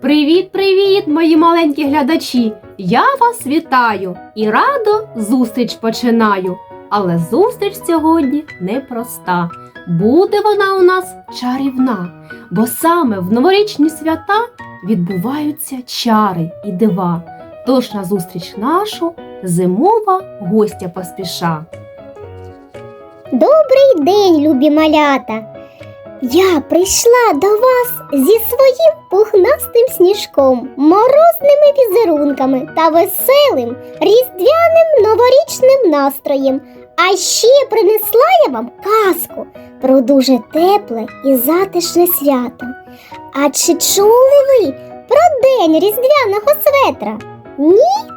Привіт, привіт, мої маленькі глядачі! Я вас вітаю і радо зустріч починаю. Але зустріч сьогодні непроста. Буде вона у нас чарівна, бо саме в новорічні свята відбуваються чари і дива. Тож на зустріч нашу зимова гостя поспіша. Добрий день, любі малята! Я прийшла до вас зі своїм пухнастим сніжком, морозними візерунками та веселим різдвяним новорічним настроєм. А ще принесла я вам казку про дуже тепле і затишне свято. А чи чули ви про день різдвяного светра? Ні?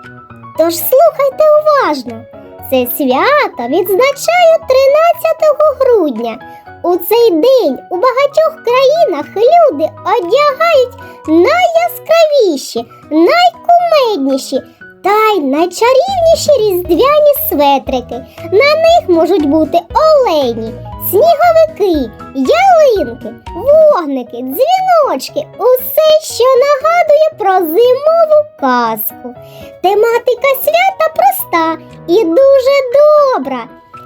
Тож слухайте уважно. Це свято відзначають 13 грудня. У цей день у багатьох країнах люди одягають найяскравіші, найкумедніші та й найчарівніші різдвяні светрики. На них можуть бути олені, сніговики, ялинки, вогники, дзвіночки, усе, що нагадує про зимову казку. Тематика свята проста і дуже добра.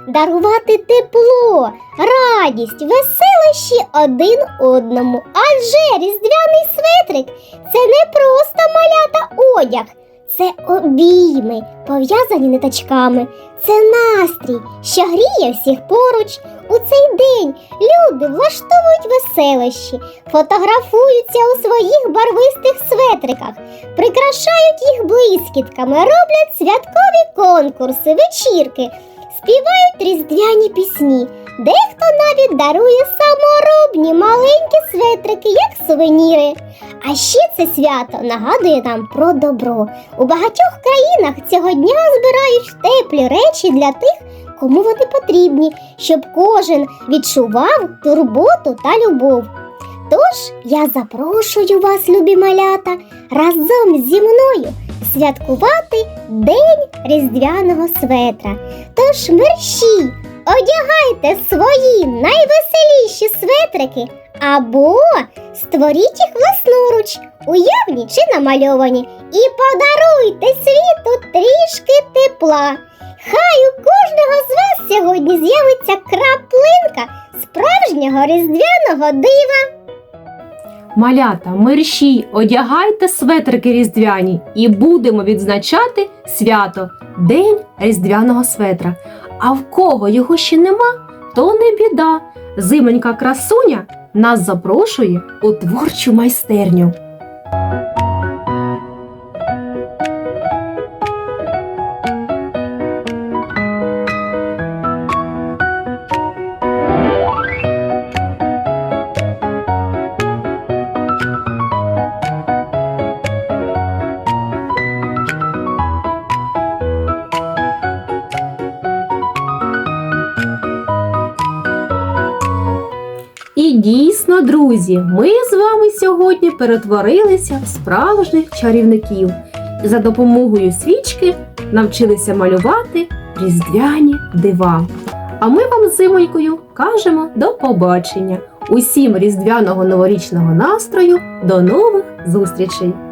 Дарувати тепло, радість, веселощі один одному. Адже різдвяний светрик це не просто малята одяг, це обійми, пов'язані ниточками. Це настрій, що гріє всіх поруч. У цей день люди влаштовують веселощі, фотографуються у своїх барвистих светриках, прикрашають їх блискітками, роблять святкові конкурси, вечірки співають різдвяні пісні. Дехто навіть дарує саморобні маленькі светрики, як сувеніри. А ще це свято нагадує нам про добро. У багатьох країнах цього дня збирають теплі речі для тих, кому вони потрібні, щоб кожен відчував турботу та любов. Тож я запрошую вас, любі малята, разом зі мною святкувати День Різдвяного светра. Тож мерщій, одягайте свої найвеселіші светрики або створіть їх власноруч, уявні чи намальовані, і подаруйте світу трішки тепла. Хай у кожного з вас сьогодні з'явиться краплинка справжнього різдвяного дива. Малята, мерщій, одягайте светрики різдвяні і будемо відзначати свято День різдвяного светра. А в кого його ще нема, то не біда. Зименька красуня нас запрошує у творчу майстерню. Дійсно, друзі, ми з вами сьогодні перетворилися в справжніх чарівників і за допомогою свічки навчилися малювати різдвяні дива. А ми вам з зимонькою кажемо до побачення. Усім різдвяного новорічного настрою. До нових зустрічей!